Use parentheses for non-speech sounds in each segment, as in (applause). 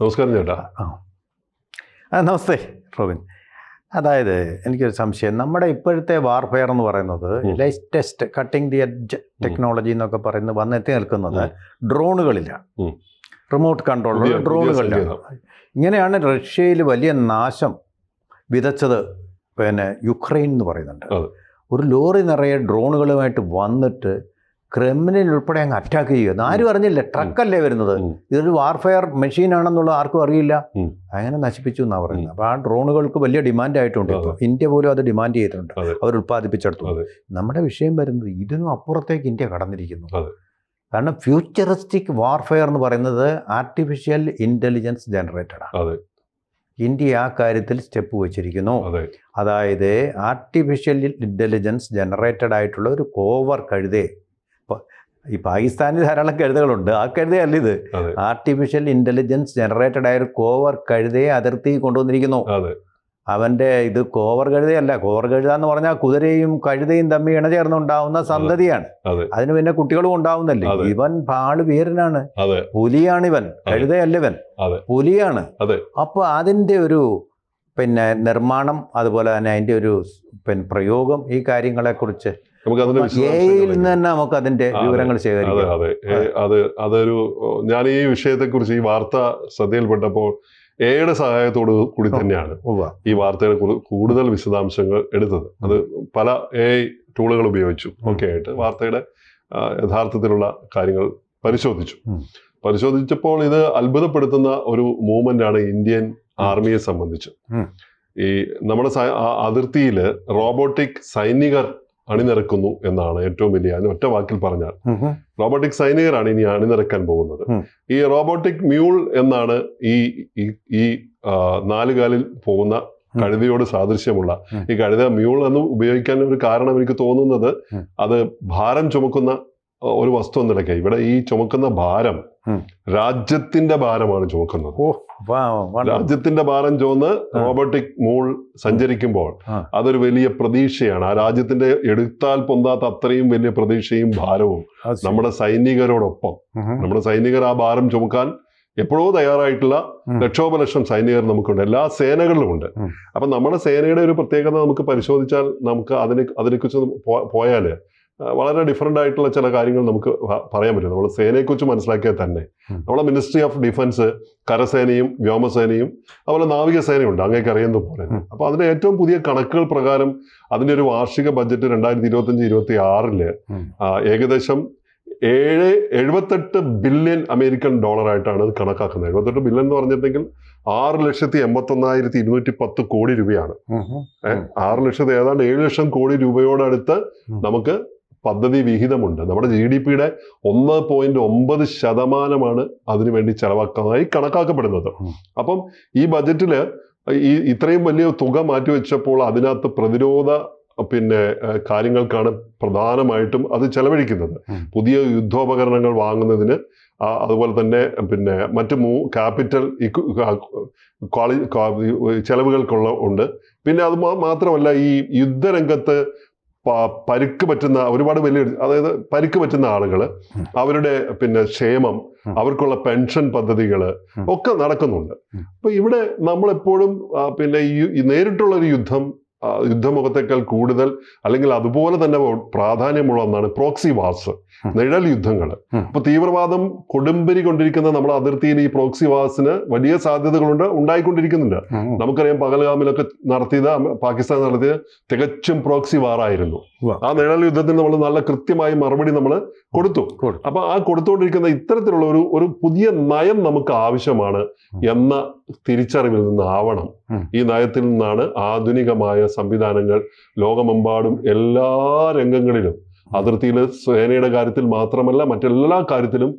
നമസ്കാരം ചേട്ടാ. ആ. നമസ്തേ റോബിൻ. അതായത് എനിക്കൊരു സംശയം. നമ്മുടെ ഇപ്പോഴത്തെ വാർഫെയർ എന്ന് പറയുന്നത്. Latest cutting the edge technology എന്നൊക്കെ പറയുന്നത് വന്നെത്തി നിൽക്കുന്നത് ഡ്രോണുകളിലാണ് റിമോട്ട് പുതിയ ഡ്രോണുകളിലാണ് ഇങ്ങനെയാണ് റഷ്യയിൽ വലിയ നാശം വിതച്ചത് പിന്നെ യുക്രൈൻ എന്ന് പറയുന്നുണ്ട്. ഒരു ലോറി നിറയെ ഡ്രോണുകളുമായിട്ട് വന്നിട്ട് ക്രെമിനിൽ ഉൾപ്പെടെ അങ്ങ് അറ്റാക്ക് ചെയ്യുക ആരും അറിഞ്ഞില്ല. ട്രക്കല്ലേ വരുന്നത്? ഇതൊരു വാർഫെയർ മെഷീൻ ആണെന്നുള്ള ആർക്കും അറിയില്ല. അങ്ങനെ നശിപ്പിച്ചു എന്നാണ് പറയുന്നത്. അപ്പോൾ ആ ഡ്രോണുകൾക്ക് വലിയ ഡിമാൻഡ് ആയിട്ടുണ്ട് ഇപ്പോൾ ഇന്ത്യ പോലും അത് ഡിമാൻഡ് ചെയ്തിട്ടുണ്ട്. അവർ ഉൽപ്പാദിപ്പിച്ചെടുത്തു. നമ്മുടെ വിഷയം വരുന്നത് ഇതിനും അപ്പുറത്തേക്ക് ഇന്ത്യ കടന്നിരിക്കുന്നു. കാരണം ഫ്യൂച്ചറിസ്റ്റിക് വാർഫെയർ എന്ന് പറയുന്നത് ആർട്ടിഫിഷ്യൽ ഇന്റലിജൻസ് ജനറേറ്റഡ് ആണ്. ഇന്ത്യ ആ കാര്യത്തിൽ സ്റ്റെപ്പ് വെച്ചിരിക്കുന്നു. അതായത് ആർട്ടിഫിഷ്യൽ ഇന്റലിജൻസ് ജനറേറ്റഡ് ആയിട്ടുള്ള ഒരു കോവർ കഴുതേ ഈ പാകിസ്ഥാനിൽ ധാരാളം കഴുതകളുണ്ട്. ആ കഴുതയല്ല ഇത്. ആർട്ടിഫിഷ്യൽ ഇന്റലിജൻസ് ജനറേറ്റഡ് ആയ ഒരു കോവർ കഴുതയെ അതിർത്തി കൊണ്ടുവന്നിരിക്കുന്നു. അവന്റെ ഇത് കോവർ കഴുതയല്ല. കോവർ കഴുത എന്ന് പറഞ്ഞാൽ കുതിരയും കഴുതയും തമ്മിൽ ഇണചേർന്നുണ്ടാവുന്ന സന്തതിയാണ്. അതെ. അതിന് പിന്നെ കുട്ടികളും ഉണ്ടാവുന്നല്ലേ. ഇവൻ പാൾ വീരനാണ് പുലിയാണ് ഇവൻ കഴുതയല്ല ഇവൻ. പുലിയാണ്. അപ്പൊ അതിന്റെ ഒരു പിന്നെ നിർമ്മാണം അതുപോലെ തന്നെ അതിന്റെ ഒരു പിന്നെ പ്രയോഗം ഈ കാര്യങ്ങളെക്കുറിച്ച് നമുക്ക് അതിന്റെ എയിൽ നിന്ന് തന്നെ നമുക്ക് അതിന്റെ വിവരങ്ങൾ അതെ ശേഖരിക്കാം. അതെ അത്. അതൊരു ഞാൻ ഈ വിഷയത്തെക്കുറിച്ച് ഈ വാർത്ത ശ്രദ്ധയിൽപ്പെട്ടപ്പോൾ എയുടെ സഹായത്തോട് കൂടി തന്നെയാണ് ഈ വാർത്തയുടെ കൂടുതൽ വിശദാംശങ്ങൾ എടുത്തത്. അത് പല എ ടൂളുകൾ ഉപയോഗിച്ചു. ഒക്കെ ആയിട്ട് വാർത്തയുടെ യഥാർത്ഥത്തിലുള്ള കാര്യങ്ങൾ പരിശോധിച്ചു. പരിശോധിച്ചപ്പോൾ ഇത് അത്ഭുതപ്പെടുത്തുന്ന ഒരു മൂവ്മെന്റ് ആണ് ഇന്ത്യൻ ആർമിയെ സംബന്ധിച്ച്. ഈ നമ്മുടെ അതിർത്തിയിൽ റോബോട്ടിക് സൈനികർ അണിനിരക്കുന്നു എന്നാണ് ഏറ്റവും വലിയ ഒറ്റ വാക്കിൽ പറഞ്ഞാൽ. റോബോട്ടിക് സൈനികരാണ് ഇനി അണിനിരക്കാൻ പോകുന്നത്. ഈ റോബോട്ടിക് മ്യൂൾ എന്നാണ് ഈ ഈ- നാലുകാലിൽ പോകുന്ന. കഴുതയോട് സാദൃശ്യമുള്ള. ഈ കഴുത മ്യൂൾ എന്ന് ഉപയോഗിക്കാൻ ഒരു കാരണം എനിക്ക് തോന്നുന്നത് അത് ഭാരം ചുമക്കുന്ന ഒരു വസ്തു എന്ന ഇവിടെ ഈ ചുമക്കുന്ന ഭാരം രാജ്യത്തിന്റെ ഭാരമാണ് ചുമക്കുന്നത്. രാജ്യത്തിന്റെ ഭാരം ചുമന്ന് റോബോട്ടിക് മൂൾ സഞ്ചരിക്കുമ്പോൾ അതൊരു വലിയ പ്രതീക്ഷയാണ്. ആ രാജ്യത്തിന്റെ എടുത്താൽ പൊന്താത്ത അത്രയും വലിയ പ്രതീക്ഷയും ഭാരവും നമ്മുടെ സൈനികരോടൊപ്പം. നമ്മുടെ സൈനികർ ആ ഭാരം ചുമക്കാൻ എപ്പോഴോ തയ്യാറായിട്ടുള്ള ലക്ഷോപലക്ഷം സൈനികർ നമുക്കുണ്ട്. എല്ലാ സേനകളിലും ഉണ്ട് ഉം. അപ്പൊ നമ്മുടെ സേനയുടെ ഒരു പ്രത്യേകത നമുക്ക് പരിശോധിച്ചാൽ നമുക്ക് അതിനെ അതിനെക്കുറിച്ച് പോയാൽ വളരെ ഡിഫറെന്റ് ആയിട്ടുള്ള ചില കാര്യങ്ങൾ നമുക്ക് പറയാൻ പറ്റും. നമ്മൾ സേനയെക്കുറിച്ച് മനസ്സിലാക്കിയാൽ തന്നെ നമ്മുടെ നമ്മളെ മിനിസ്ട്രി ഓഫ് ഡിഫൻസ് കരസേനയും വ്യോമസേനയും അതുപോലെ നാവികസേനയുണ്ട് അങ്ങേക്ക് അറിയുന്ന പോലെ. അപ്പോൾ അപ്പൊ അതിന്റെ ഏറ്റവും പുതിയ കണക്കുകൾ പ്രകാരം അതിന്റെ ഒരു വാർഷിക ബഡ്ജറ്റ് രണ്ടായിരത്തി ഇരുപത്തി അഞ്ച് ഇരുപത്തി ആറിൽ ഏകദേശം ഏഴ് എഴുപത്തെട്ട് ബില്യൺ അമേരിക്കൻ ഡോളർ ആയിട്ടാണ് ഇത് കണക്കാക്കുന്നത്. എഴുപത്തെട്ട് ബില്യൺ എന്ന് പറഞ്ഞിട്ടുണ്ടെങ്കിൽ ആറ് ലക്ഷത്തി എൺപത്തൊന്നായിരത്തി ഇരുന്നൂറ്റി പത്ത് കോടി രൂപയാണ്. ആറ് ലക്ഷത്തി ഏതാണ്ട് ഏഴ് ലക്ഷം കോടി രൂപയോടടുത്ത്. നമുക്ക് പദ്ധതി വിഹിതമുണ്ട്. നമ്മുടെ ജി ഡി പിയുടെ ഒന്ന് പോയിന്റ് ഒമ്പത് ശതമാനമാണ് അതിനുവേണ്ടി ചെലവാക്കുന്നതായി കണക്കാക്കപ്പെടുന്നത്. അപ്പം ഈ ബജറ്റിൽ ഈ ഇത്രയും വലിയ തുക മാറ്റിവെച്ചപ്പോൾ അതിനകത്ത് പ്രതിരോധ പിന്നെ കാര്യങ്ങൾക്കാണ് പ്രധാനമായിട്ടും അത് ചെലവഴിക്കുന്നത്. പുതിയ യുദ്ധോപകരണങ്ങൾ വാങ്ങുന്നതിന് അതുപോലെ തന്നെ പിന്നെ മറ്റ് മൂ ക്യാപിറ്റൽ ക്വാളി ചെലവുകൾക്കുള്ള ഉണ്ട്. പിന്നെ അത് മാത്രമല്ല ഈ യുദ്ധരംഗത്ത് പരിക്ക് പറ്റുന്ന ഒരുപാട് വലിയ അതായത് പരുക്ക് പറ്റുന്ന ആളുകൾ അവരുടെ പിന്നെ ക്ഷേമം അവർക്കുള്ള പെൻഷൻ പദ്ധതികൾ ഒക്കെ നടക്കുന്നുണ്ട്. അപ്പോൾ അപ്പൊ ഇവിടെ നമ്മളെപ്പോഴും പിന്നെ ഈ നേരിട്ടുള്ള ഒരു യുദ്ധം യുദ്ധമുഖത്തേക്കാൾ കൂടുതൽ അല്ലെങ്കിൽ അതുപോലെ തന്നെ പ്രാധാന്യമുള്ള ഒന്നാണ് പ്രോക്സി വാർസ് നിഴൽ യുദ്ധങ്ങൾ. അപ്പൊ തീവ്രവാദം കൊടുമ്പിരി കൊണ്ടിരിക്കുന്ന നമ്മൾ അതിർത്തിയിൽ ഈ പ്രോക്സി വാർസിന് വലിയ സാധ്യതകളുണ്ട് ഉണ്ടായിക്കൊണ്ടിരിക്കുന്നുണ്ട്. നമുക്കറിയാം പകൽഗാമിലൊക്കെ നടത്തിയത് പാകിസ്ഥാൻ നടത്തിയത് തികച്ചും പ്രോക്സി വാറായിരുന്നു ആ നിഴൽ യുദ്ധത്തിന് നമ്മൾ നല്ല കൃത്യമായി മറുപടി നമ്മൾ കൊടുത്തു. കൊടുത്തു. അപ്പൊ ആ കൊടുത്തുകൊണ്ടിരിക്കുന്ന ഇത്തരത്തിലുള്ള ഒരു ഒരു പുതിയ നയം നമുക്ക് ആവശ്യമാണ് എന്ന തിരിച്ചറിവിൽ നിന്നാവണം. ഈ നയത്തിൽ നിന്നാണ് ആധുനികമായ സംവിധാനങ്ങൾ ലോകമെമ്പാടും എല്ലാ രംഗങ്ങളിലും അതിർത്തിയിൽ സേനയുടെ കാര്യത്തിൽ മാത്രമല്ല മറ്റെല്ലാ കാര്യത്തിലും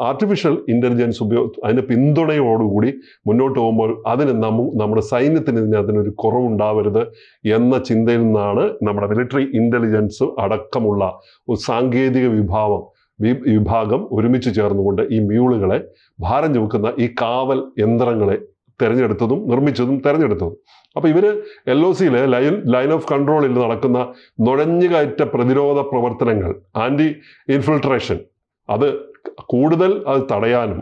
ആർട്ടിഫിഷ്യൽ ഇന്റലിജൻസ് ഉപയോഗ അതിന്റെ പിന്തുണയോടുകൂടി മുന്നോട്ട് പോകുമ്പോൾ അതിന് നമ്മ നമ്മുടെ സൈന്യത്തിന് ഇതിന് അതിനൊരു കുറവുണ്ടാവരുത് എന്ന ചിന്തയിൽ നിന്നാണ് നമ്മുടെ മിലിറ്ററി ഇന്റലിജൻസ് അടക്കമുള്ള സാങ്കേതിക വിഭാഗം വി- വിഭാഗം ഒരുമിച്ച് ചേർന്നുകൊണ്ട് ഈ മ്യൂളുകളെ ഭാരം ചുമക്കുന്ന ഈ കാവൽ യന്ത്രങ്ങളെ തിരഞ്ഞെടുത്തതും നിർമ്മിച്ചതും തിരഞ്ഞെടുത്തതും. അപ്പോൾ ഇവർ എൽ ഒ സിയിലെ ലൈൻ ലൈൻ ഓഫ് കൺട്രോളിൽ നടക്കുന്ന നുഴഞ്ഞുകയറ്റ പ്രതിരോധ പ്രവർത്തനങ്ങൾ ആന്റി ഇൻഫിൽട്രേഷൻ അത് കൂടുതൽ അത് തടയാനും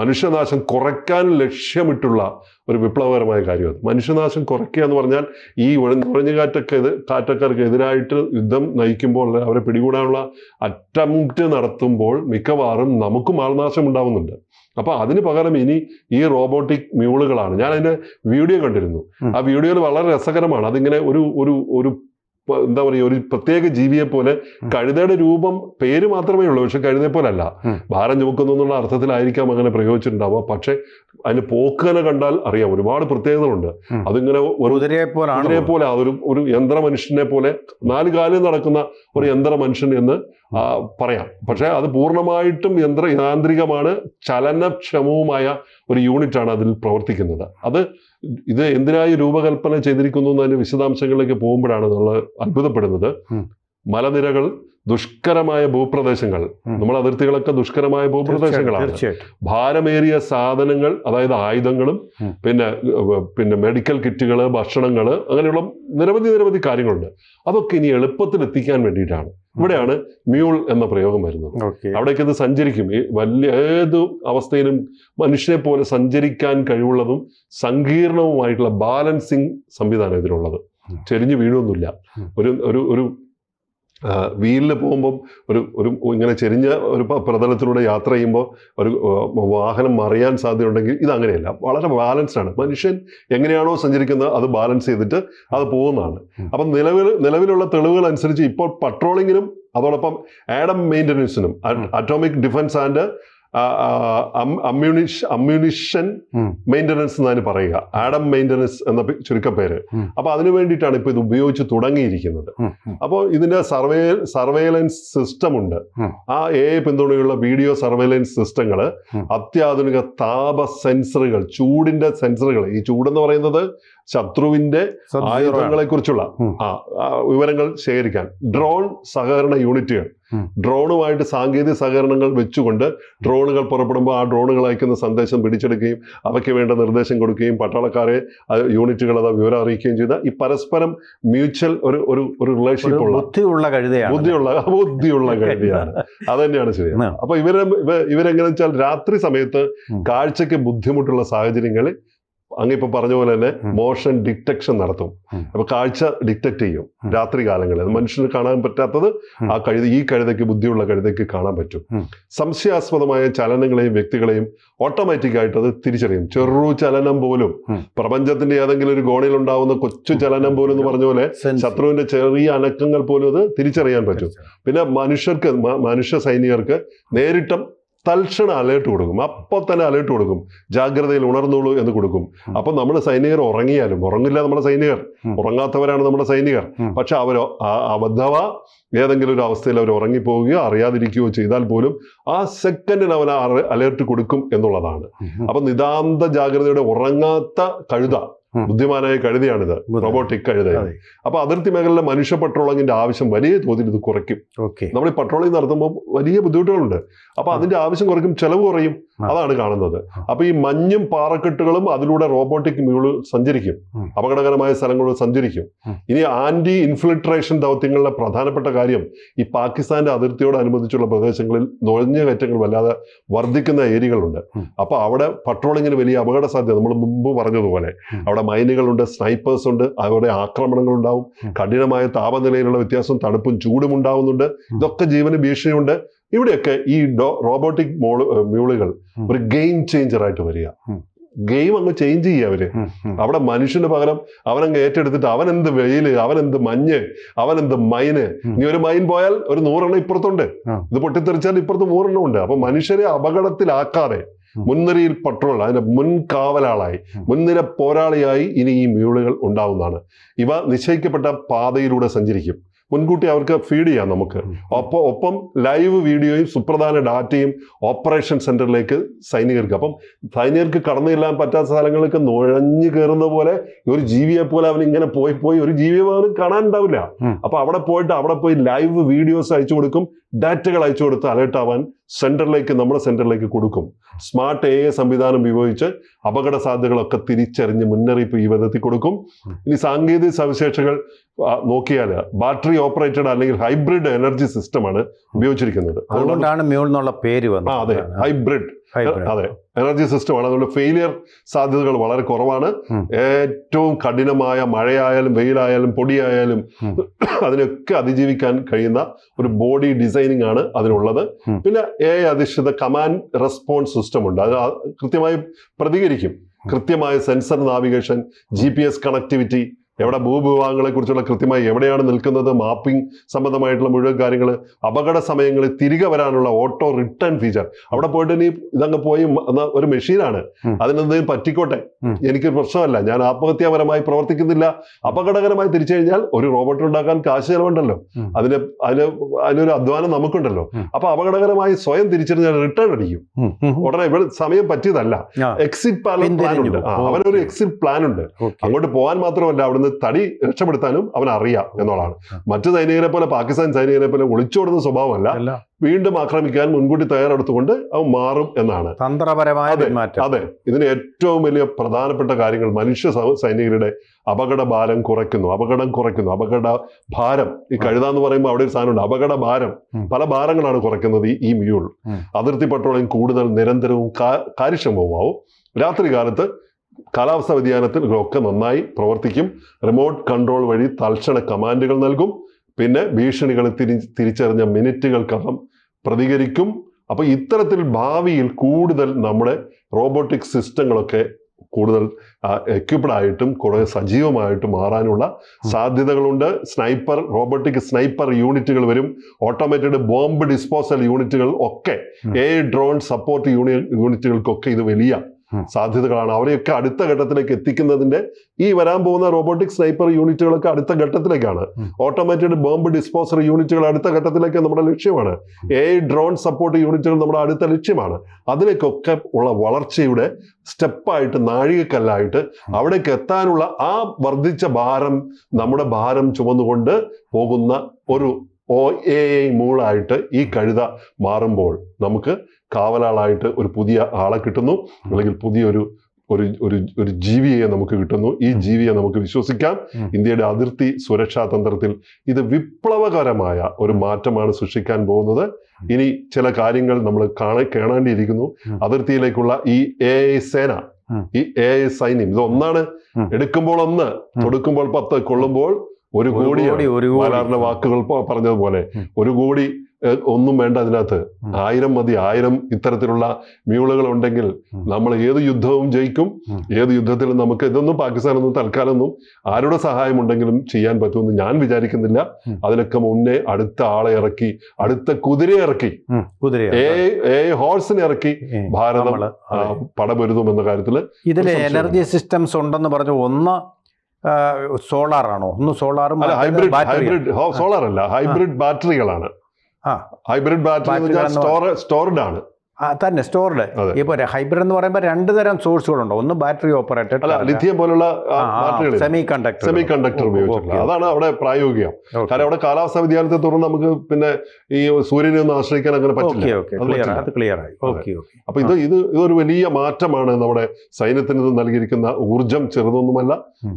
മനുഷ്യനാശം കുറയ്ക്കാൻ ലക്ഷ്യമിട്ടുള്ള ഒരു വിപ്ലവകരമായ കാര്യമാണ് മനുഷ്യനാശം കുറയ്ക്കുക എന്ന് പറഞ്ഞാൽ ഈ നുഴഞ്ഞു കാറ്റൊക്കെ ഇത് കാറ്റക്കാർക്ക് എതിരായിട്ട് യുദ്ധം നയിക്കുമ്പോൾ അവരെ പിടികൂടാനുള്ള അറ്റംപ്റ്റ് നടത്തുമ്പോൾ മിക്കവാറും നമുക്കും ആൾനാശം ഉണ്ടാവുന്നുണ്ട്. അപ്പൊ അതിന് പകരം ഇനി ഈ റോബോട്ടിക് മ്യൂളുകളാണ്. ഞാൻ അതിന്റെ വീഡിയോ കണ്ടിരുന്നു. ആ വീഡിയോയിൽ വളരെ രസകരമാണ്. അതിങ്ങനെ ഒരു ഒരു ഒരു എന്താ പറയുക ഒരു പ്രത്യേക ജീവിയെ പോലെ. കഴുതയുടെ രൂപം പേര് മാത്രമേ ഉള്ളൂ പക്ഷെ കഴുതയെ പോലെ അല്ല ഭാരം ചുമക്കുന്നു എന്നുള്ള അർത്ഥത്തിലായിരിക്കാം അങ്ങനെ പ്രയോഗിച്ചിട്ടുണ്ടാവുക. പക്ഷെ അതിന് പോക്കനെ കണ്ടാൽ അറിയാം ഒരുപാട് പ്രത്യേകതകളുണ്ട്. അതിങ്ങനെ കുതിരയെ പോലെ ഒരു ഒരു യന്ത്ര മനുഷ്യനെ പോലെ നാല് കാലിൽ നടക്കുന്ന ഒരു യന്ത്ര മനുഷ്യൻ എന്ന് പറയാം. പക്ഷെ അത് പൂർണമായിട്ടും യന്ത്ര യാന്ത്രികമാണ് ചലനക്ഷമവുമായ ഒരു യൂണിറ്റാണ് അതിൽ പ്രവർത്തിക്കുന്നത്. അത് ഇത് എന്തിനായി രൂപകൽപ്പന ചെയ്തിരിക്കുന്നു എന്നതിന്റെ വിശദാംശങ്ങളിലേക്ക് പോകുമ്പോഴാണ് നമ്മൾ അത്ഭുതപ്പെടുന്നത് മലനിരകൾ ദുഷ്കരമായ ഭൂപ്രദേശങ്ങൾ. നമ്മൾ അതിർത്തികളൊക്കെ ദുഷ്കരമായ ഭൂപ്രദേശങ്ങളാണ്. ഭാരമേറിയ സാധനങ്ങൾ അതായത് ആയുധങ്ങളും പിന്നെ പിന്നെ മെഡിക്കൽ കിറ്റുകൾ ഭക്ഷണങ്ങൾ അങ്ങനെയുള്ള നിരവധി നിരവധി കാര്യങ്ങളുണ്ട്. അതൊക്കെ ഇനി എളുപ്പത്തിൽ എത്തിക്കാൻ വേണ്ടിയിട്ടാണ്. ഇവിടെയാണ് മ്യൂൾ എന്ന പ്രയോഗം വരുന്നത്. അവിടേക്ക് ഇത് സഞ്ചരിക്കും. ഈ വലിയ ഏത് അവസ്ഥയിലും മനുഷ്യനെ പോലെ സഞ്ചരിക്കാൻ കഴിവുള്ളതും സങ്കീർണവുമായിട്ടുള്ള ബാലൻസിങ് സംവിധാനം ഇതിനുള്ളത്. ചെരിഞ്ഞു വീഴൊന്നുമില്ല. ഒരു ഒരു ഒരു വീലിൽ പോകുമ്പം ഒരു ഒരു ഇങ്ങനെ ചെരിഞ്ഞ ഒരു പ്രതലത്തിലൂടെ യാത്ര ചെയ്യുമ്പോൾ ഒരു വാഹനം മറിയാൻ സാധ്യതയുണ്ടെങ്കിൽ ഇത് അങ്ങനെയല്ല. വളരെ ബാലൻസ്ഡ് ആണ്. മനുഷ്യൻ എങ്ങനെയാണോ സഞ്ചരിക്കുന്നത് അത് ബാലൻസ് ചെയ്തിട്ട് അത് പോകുന്നതാണ്. അപ്പം നിലവിൽ നിലവിലുള്ള തെളിവുകൾ അനുസരിച്ച് ഇപ്പോൾ പട്രോളിങ്ങിനും അതോടൊപ്പം ആഡം മെയിന്റനൻസിനും അറ്റോമിക് ഡിഫൻസ് ആൻഡ് അമ്മ്യൂണിഷ് അമ്മ്യൂണിഷൻ. മെയിന്റനൻസ് എന്നാണ് പറയുക. ആഡം മെയിന്റനൻസ് എന്ന ചുരുക്കപ്പേര് അപ്പോൾ അപ്പൊ അതിനു വേണ്ടിയിട്ടാണ് ഇപ്പൊ ഇത് ഉപയോഗിച്ച് തുടങ്ങിയിരിക്കുന്നത്. അപ്പോൾ ഇതിന്റെ സർവേ സർവേലൻസ് സിസ്റ്റം ഉണ്ട്. ആ എ പിന്തുണയുള്ള വീഡിയോ സർവേലൻസ് സിസ്റ്റങ്ങൾ അത്യാധുനിക താപ സെൻസറുകൾ ചൂടിന്റെ സെൻസറുകൾ. ഈ ചൂടെന്ന് പറയുന്നത് ശത്രുവിന്റെ ആയുധങ്ങളെ കുറിച്ചുള്ള വിവരങ്ങൾ ശേഖരിക്കാൻ. ഡ്രോൺ സഹകരണ യൂണിറ്റുകൾ. ഡ്രോണുമായിട്ട് സാങ്കേതിക സഹകരണങ്ങൾ വെച്ചുകൊണ്ട് ഡ്രോണുകൾ പുറപ്പെടുമ്പോൾ ആ ഡ്രോണുകൾ അയക്കുന്ന സന്ദേശം പിടിച്ചെടുക്കുകയും അവയ്ക്ക് വേണ്ട നിർദ്ദേശം കൊടുക്കുകയും പട്ടാളക്കാരെ യൂണിറ്റുകൾ അത് വിവരം അറിയിക്കുകയും ചെയ്ത ഈ പരസ്പരം മ്യൂച്വൽ ഒരു ഒരു ഒരു റിലേഷൻഷിപ്പ് ഉള്ള ബുദ്ധിയുള്ള കഴുതയാണ് ബുദ്ധിയുള്ള ബുദ്ധിയുള്ള (laughs) കഴുതയാണ് അത് തന്നെയാണ് ശരി. അപ്പൊ ഇവരെ ഇവ- ഇവരെങ്ങനെ വെച്ചാൽ രാത്രി സമയത്ത്. കാഴ്ചക്ക് ബുദ്ധിമുട്ടുള്ള സാഹചര്യങ്ങളിൽ അങ്ങിപ്പോ പറഞ്ഞ പോലെ തന്നെ മോഷൻ ഡിറ്റക്ഷൻ നടത്തും. അപ്പൊ കാഴ്ച ഡിറ്റക്ട് ചെയ്യും രാത്രി കാലങ്ങളിൽ. അത് മനുഷ്യന് കാണാൻ പറ്റാത്തത്. ആ കഴുത ഈ കഴുതയ്ക്ക് ബുദ്ധിയുള്ള കഴുതയ്ക്ക് കാണാൻ പറ്റും. സംശയാസ്പദമായ ചലനങ്ങളെയും വ്യക്തികളെയും ഓട്ടോമാറ്റിക് ആയിട്ട് അത് തിരിച്ചറിയും. ചെറു ചലനം പോലും. പ്രപഞ്ചത്തിന്റെ ഏതെങ്കിലും ഒരു ഗോണിൽ ഉണ്ടാവുന്ന കൊച്ചു ചലനം പോലും എന്ന് പറഞ്ഞ പോലെ ശത്രുവിന്റെ ചെറിയ അനക്കങ്ങൾ പോലും അത് തിരിച്ചറിയാൻ പറ്റും. പിന്നെ മനുഷ്യർക്ക് മനുഷ്യ സൈനികർക്ക് നേരിട്ടും തൽക്ഷണ അലേർട്ട് കൊടുക്കും. അപ്പോൾ തന്നെ അലേർട്ട് കൊടുക്കും. ജാഗ്രതയിൽ ഉണർന്നോളൂ എന്ന് കൊടുക്കും. അപ്പം നമ്മുടെ സൈനികർ ഉറങ്ങിയാലും ഉറങ്ങില്ല നമ്മുടെ സൈനികർ. ഉറങ്ങാത്തവരാണ് നമ്മുടെ സൈനികർ. പക്ഷെ അവർ അബദ്ധവ ഏതെങ്കിലും ഒരു അവസ്ഥയിൽ അവർ ഉറങ്ങിപ്പോവുകയോ അറിയാതിരിക്കുകയോ ചെയ്താൽ പോലും ആ സെക്കൻഡിന് അവൻ അലേർട്ട് കൊടുക്കും എന്നുള്ളതാണ്. അപ്പം നിതാന്ത ജാഗ്രതയുടെ ഉറങ്ങാത്ത കഴുത. ബുദ്ധിമാനായ കഴുതയാണിത്. റോബോട്ടിക് കഴുത. അപ്പൊ അതിർത്തി മേഖലയിലെ മനുഷ്യ പട്രോളിങ്ങിന്റെ ആവശ്യം വലിയ തോതിൽ ഇത് കുറയ്ക്കും. നമ്മൾ ഈ പട്രോളിംഗ് നടത്തുമ്പോൾ വലിയ ബുദ്ധിമുട്ടുകളുണ്ട്. അപ്പൊ അതിന്റെ ആവശ്യം കുറയ്ക്കും ചെലവ് കുറയും അതാണ് കാണുന്നത്. അപ്പൊ ഈ മഞ്ഞും പാറക്കെട്ടുകളും അതിലൂടെ റോബോട്ടിക് മ്യൂൾ സഞ്ചരിക്കും. അപകടകരമായ സ്ഥലങ്ങളിൽ സഞ്ചരിക്കും. ഇനി ആന്റി ഇൻഫിൽട്രേഷൻ ദൗത്യങ്ങളുടെ പ്രധാനപ്പെട്ട കാര്യം ഈ പാകിസ്ഥാന്റെ അതിർത്തിയോടനുബന്ധിച്ചുള്ള പ്രദേശങ്ങളിൽ നുഴഞ്ഞ കയറ്റങ്ങൾ വല്ലാതെ വർദ്ധിക്കുന്ന ഏരിയകളുണ്ട്. അപ്പൊ അവിടെ പട്രോളിങ്ങിന് വലിയ അപകട സാധ്യത നമ്മൾ മുമ്പ് പറഞ്ഞതുപോലെ. അവിടെ മൈനുകളുണ്ട് സ്നൈപ്പേഴ്സ് ഉണ്ട് അവരുടെ ആക്രമണങ്ങൾ ഉണ്ടാവും കഠിനമായ താപനിലയിലുള്ള വ്യത്യാസം തണുപ്പും ചൂടും ഉണ്ടാവുന്നുണ്ട്. ഇതൊക്കെ ജീവന് ഭീഷണിയുണ്ട്. ഇവിടെയൊക്കെ ഈ ഡോ- റോബോട്ടിക് മോൾ മ്യൂളുകൾ ഒരു ഗെയിം ചേഞ്ചർ ആയിട്ട് വരിക. ഗെയിം അങ്ങ് ചേഞ്ച് ചെയ്യുക അവർ. അവിടെ മനുഷ്യന് പകരം അവനങ്ങ് ഏറ്റെടുത്തിട്ട് അവൻ എന്ത് വെയിൽ അവൻ എന്ത് മഞ്ഞ് അവൻ എന്ത് മൈന്. ഇനി ഒരു മൈൻ പോയാൽ ഒരു നൂറെണ്ണം ഇപ്പുറത്തുണ്ട്. ഇത് പൊട്ടിത്തെറിച്ചാൽ ഇപ്പുറത്ത് നൂറെണ്ണം ഉണ്ട്. അപ്പൊ മനുഷ്യരെ അപകടത്തിലാക്കാതെ. മുൻനിരയിൽ പട്രോൾ അതിന്റെ മുൻകാവലാളായി. മുൻനിര പോരാളിയായി ഇനി ഈ മ്യൂളുകൾ ഉണ്ടാവുന്നതാണ്. ഇവ നിശ്ചയിക്കപ്പെട്ട പാതയിലൂടെ സഞ്ചരിക്കും. മുൻകൂട്ടി അവർക്ക് ഫീഡ് ചെയ്യാം നമുക്ക്. അപ്പോൾ ഒപ്പം ഒപ്പം ലൈവ് വീഡിയോയും സുപ്രധാന ഡാറ്റയും ഓപ്പറേഷൻ സെന്ററിലേക്ക് സൈനികർക്ക്. അപ്പം സൈനികർക്ക് കടന്നു ചെല്ലാൻ പറ്റാത്ത സ്ഥലങ്ങളിലേക്ക് നുഴഞ്ഞു കയറുന്ന പോലെ ഒരു ജീവിയെ പോലെ അവൻ ഇങ്ങനെ പോയി പോയി ഒരു ജീവിയെ അവന് കാണാൻ ഉണ്ടാവില്ല അപ്പൊ അവിടെ പോയിട്ട് അവിടെ പോയി ലൈവ് വീഡിയോസ് അയച്ചു കൊടുക്കും ഡാറ്റകൾ അയച്ചു കൊടുത്ത് അലേർട്ട് ആവാൻ സെന്ററിലേക്ക് നമ്മുടെ സെന്ററിലേക്ക് കൊടുക്കും. സ്മാർട്ട് എ സംവിധാനം ഉപയോഗിച്ച് അപകട സാധ്യതകളൊക്കെ തിരിച്ചറിഞ്ഞ് മുന്നറിയിപ്പ് ഈ വിധത്തിൽ കൊടുക്കും. ഇനി സാങ്കേതിക സവിശേഷകൾ നോക്കിയാൽ ബാറ്ററി ഓപ്പറേറ്റഡ് അല്ലെങ്കിൽ ഹൈബ്രിഡ് എനർജി സിസ്റ്റമാണ് ഉപയോഗിച്ചിരിക്കുന്നത്. അതുകൊണ്ട് അതുകൊണ്ടാണ് മ്യൂൾ എന്നുള്ള പേര് ആ അതെ. വന്നത് ഹൈബ്രിഡ്. അതെ. എനർജി സിസ്റ്റമാണ് അതുകൊണ്ട് ഫെയിലിയർ സാധ്യതകൾ വളരെ കുറവാണ്. ഏറ്റവും കഠിനമായ മഴയായാലും വെയിലായാലും പൊടിയായാലും. അതിനൊക്കെ അതിജീവിക്കാൻ കഴിയുന്ന ഒരു ബോഡി ഡിസൈനിങ് ആണ് അതിനുള്ളത്. പിന്നെ എ അധിഷ്ഠിത കമാൻഡ് റെസ്പോൺസ് സിസ്റ്റം ഉണ്ട്. അത് കൃത്യമായി പ്രതികരിക്കും. കൃത്യമായ sensor navigation G P S connectivity എവിടെ ഭൂവിഭാഗങ്ങളെ കുറിച്ചുള്ള കൃത്യമായി എവിടെയാണ് നിൽക്കുന്നത്? മാപ്പിംഗ് സംബന്ധമായിട്ടുള്ള മുഴുവൻ കാര്യങ്ങൾ അപകട സമയങ്ങളിൽ തിരികെ വരാനുള്ള ഓട്ടോ റിട്ടേൺ ഫീച്ചർ അവിടെ പോയിട്ട് ഇനി ഇതങ്ങ് പോയി ഒരു മെഷീനാണ്. അതിനെന്തെങ്കിലും പറ്റിക്കോട്ടെ. എനിക്ക് പ്രശ്നമല്ല. ഞാൻ ആത്മഹത്യാപരമായി പ്രവർത്തിക്കുന്നില്ല. അപകടകരമായി തിരിച്ചു കഴിഞ്ഞാൽ ഒരു റോബോട്ട് ഉണ്ടാക്കാൻ കാശ് ചെലവുണ്ടല്ലോ. അതിന് അതിന് അതിനൊരു അധ്വാനം നമുക്കുണ്ടല്ലോ. അപ്പൊ അപകടകരമായി സ്വയം തിരിച്ചറിഞ്ഞാൽ റിട്ടേൺ അടിക്കും. ഉടനെ ഇവിടെ സമയം പറ്റിയതല്ല. എക്സിറ്റ് പ്ലാൻ ഉണ്ട്. അവനൊരു എക്സിറ്റ് പ്ലാൻ ഉണ്ട്. അങ്ങോട്ട് പോകാൻ മാത്രമല്ല അവിടുന്ന് തടി രക്ഷപ്പെടുത്താനും അവൻ അറിയാം എന്നുള്ളതാണ്. മറ്റു സൈനികരെ പോലെ പാകിസ്ഥാൻ സൈനികരെ പോലെ ഒളിച്ചോടുന്ന സ്വഭാവമല്ല. വീണ്ടും ആക്രമിക്കാൻ മുൻകൂട്ടി തയ്യാറെടുത്തുകൊണ്ട് അവൻ മാറും എന്നാണ്. തന്ത്രപരമായ അതെ, ഇതിന് ഏറ്റവും വലിയ പ്രധാനപ്പെട്ട കാര്യങ്ങൾ മനുഷ്യ സൈനികരുടെ അപകട ഭാരം കുറയ്ക്കുന്നു അപകടം കുറയ്ക്കുന്നു അപകട ഭാരം ഈ കഴുത എന്ന് പറയുമ്പോൾ അവിടെ ഒരു സാധനമുണ്ട് അപകട ഭാരം പല ഭാരങ്ങളാണ് കുറയ്ക്കുന്നത് ഈ ഈ മ്യൂൾ അതിർത്തി പട്രോളിംഗ് കൂടുതൽ നിരന്തരവും കാര്യക്ഷമവുമാവും. രാത്രി കാലത്ത് കാലാവസ്ഥാ വ്യതിയാനത്തിൽ ഒക്കെ നന്നായി പ്രവർത്തിക്കും റിമോട്ട് കൺട്രോൾ വഴി തൽക്ഷണ കമാൻഡുകൾ നൽകും പിന്നെ ഭീഷണികൾ തിരി തിരിച്ചറിഞ്ഞ മിനിറ്റുകൾക്കകം പ്രതികരിക്കും അപ്പോൾ ഇത്തരത്തിൽ ഭാവിയിൽ കൂടുതൽ നമ്മുടെ റോബോട്ടിക് സിസ്റ്റങ്ങളൊക്കെ കൂടുതൽ എക്യുപ്ഡ് ആയിട്ടും കുറെ സജീവമായിട്ടും മാറാനുള്ള സാധ്യതകളുണ്ട് സ്നൈപ്പർ റോബോട്ടിക് സ്നൈപ്പർ യൂണിറ്റുകൾ വരും ഓട്ടോമേറ്റഡ് ബോംബ് ഡിസ്പോസൽ യൂണിറ്റുകൾ ഒക്കെ. എ ഡ്രോൺ സപ്പോർട്ട് യൂണി യൂണിറ്റുകൾക്കൊക്കെ ഇത് വലിയ. സാധ്യതകളാണ്. അവരെയൊക്കെ അടുത്ത ഘട്ടത്തിലേക്ക് എത്തിക്കുന്നതിന്റെ ഈ വരാൻ പോകുന്ന റോബോട്ടിക് സ്നൈപ്പർ യൂണിറ്റുകളൊക്കെ അടുത്ത ഘട്ടത്തിലേക്കാണ്. ഓട്ടോമാറ്റിക് ഓട്ടോമേറ്റഡ് ബോംബ് ഡിസ്പോസർ യൂണിറ്റുകൾ അടുത്ത ഘട്ടത്തിലേക്ക് നമ്മുടെ ലക്ഷ്യമാണ്. എ ഡ്രോൺ സപ്പോർട്ട് യൂണിറ്റുകൾ നമ്മുടെ അടുത്ത ലക്ഷ്യമാണ്. അതിലേക്കൊക്കെ ഉള്ള വളർച്ചയുടെ സ്റ്റെപ്പായിട്ട് നാഴികക്കല്ലായിട്ട് അവിടേക്ക് എത്താനുള്ള ആ വർദ്ധിച്ച ഭാരം നമ്മുടെ ഭാരം ചുമന്നുകൊണ്ട് പോകുന്ന ഒരു ഒ എ മൂളായിട്ട് ഈ കഴുത മാറുമ്പോൾ നമുക്ക് കാവലാളായിട്ട് ഒരു പുതിയ ആളെ കിട്ടുന്നു അല്ലെങ്കിൽ പുതിയൊരു ഒരു ഒരു ഒരു ജീവിയെ നമുക്ക് കിട്ടുന്നു. ഈ ജീവിയെ നമുക്ക് വിശ്വസിക്കാം. ഇന്ത്യയുടെ അതിർത്തി സുരക്ഷാ തന്ത്രത്തിൽ ഇത് വിപ്ലവകരമായ ഒരു മാറ്റമാണ് സൃഷ്ടിക്കാൻ പോകുന്നത്. ഇനി ചില കാര്യങ്ങൾ നമ്മൾ കാണ കാണേണ്ടിയിരിക്കുന്നു അതിർത്തിയിലേക്കുള്ള ഈ എ സേന ഈ എ സൈന്യം ഇത് ഒന്നാണ്. എടുക്കുമ്പോൾ ഒന്ന് തൊടുക്കുമ്പോൾ കൊടുക്കുമ്പോൾ പത്ത് കൊള്ളുമ്പോൾ ഒരു ഒരു കോടി ഒരു കോടി. വാക്കുകൾ പറഞ്ഞതുപോലെ ഒരു കോടി ഒന്നും വേണ്ട അതിനകത്ത്. ആയിരം മതി ആയിരം ഇത്തരത്തിലുള്ള മ്യൂളുകൾ ഉണ്ടെങ്കിൽ നമ്മൾ ഏത് യുദ്ധവും ജയിക്കും. ഏത് യുദ്ധത്തിലും നമുക്ക് ഇതൊന്നും പാകിസ്ഥാനൊന്നും തൽക്കാലമൊന്നും ആരുടെ സഹായം ഉണ്ടെങ്കിലും ചെയ്യാൻ പറ്റുമെന്ന് ഞാൻ വിചാരിക്കുന്നില്ല. അതിനൊക്കെ മുന്നേ അടുത്ത ആളെ ഇറക്കി അടുത്ത കുതിരയെ ഇറക്കി ഹോഴ്സിനെ ഇറക്കി ഭാരതം പടമൊരുതുമെന്ന പടപൊരുതും എന്ന കാര്യത്തിൽ ഇതിൽ എനർജി സിസ്റ്റംസ് ഉണ്ടെന്ന് പറഞ്ഞു ഒന്ന് സോളാർ ആണോ? ഒന്ന് സോളാറും ഹൈബ്രിഡ് ഹൈബ്രിഡ് സോളാർ അല്ല ഹൈബ്രിഡ് ബാറ്ററികളാണ്. ഹൈബ്രിഡ് ബാറ്ററി സ്റ്റോർഡ് ആണ്. തന്നെ സ്റ്റോർഡ് അതെ. ഇപ്പൊ ഹൈബ്രിഡ് എന്ന് പറയുമ്പോൾ രണ്ട് തരം സോഴ്സുകളുണ്ട് ഒന്ന് ബാറ്ററി ഓപ്പറേറ്റഡ് അല്ല ലിഥിയം പോലുള്ള സെമി കണ്ടക്ടർ സെമി കണ്ടക്ടർ അതാണ് അവിടെ പ്രായോഗികം. കാരണം അവിടെ കാലാവസ്ഥാ വ്യതിയാനത്തെ തുടർന്ന് നമുക്ക് പിന്നെ ഈ സൂര്യനെ ഒന്നും ആശ്രയിക്കാൻ അങ്ങനെ പറ്റില്ല. ക്ലിയർ ക്ലിയർ ആയി ഓക്കെ ഓക്കെ. അപ്പൊ ഇത് ഇത് ഇതൊരു വലിയ മാറ്റമാണ് നമ്മുടെ സൈന്യത്തിന് ഇത് നൽകിയിരിക്കുന്ന ഊർജം ചെറുതൊന്നുമല്ല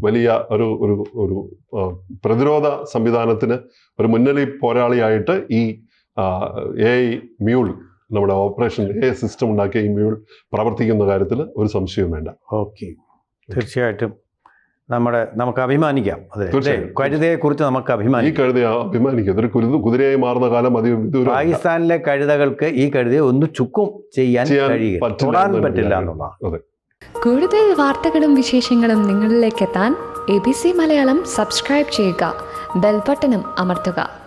വലിയ ഒരു ഒരു ഒരു പ്രതിരോധ സംവിധാനത്തിന് ഒരു മുന്നണി പോരാളിയായിട്ട് ഈ എ മ്യൂൾ നമ്മുടെ ഓപ്പറേഷൻ എ സിസ്റ്റം ഉണ്ടാക്കിയ ഈ മ്യൂൾ പ്രവർത്തിക്കുന്ന കാര്യത്തിൽ ഒരു സംശയവും വേണ്ട. ഓക്കെ തീർച്ചയായിട്ടും നമ്മുടെ നമുക്ക് അഭിമാനിക്കാം അതെ. കഴുതയെ കുറിച്ച് നമുക്ക് ഈ അഭിമാനിക്കാം. കഴുതയെ കുരുതു കുതിരയായി മാറുന്ന കാലം പാകിസ്ഥാനിലെ കഴുതകൾക്ക് ഈ കഴുതയെ ഒന്ന് ചുക്കും ചെയ്യാൻ കഴിയില്ല. പറ്റില്ല തൊടാൻ എന്നൊരു പറ്റില്ല എന്നുള്ളതാണ്. കൂടുതൽ വാർത്തകളും വിശേഷങ്ങളും നിങ്ങളിലേക്ക് എത്താൻ A B C Malayalam subscribe ചെയ്യുക ബെൽബട്ടനും അമർത്തുക.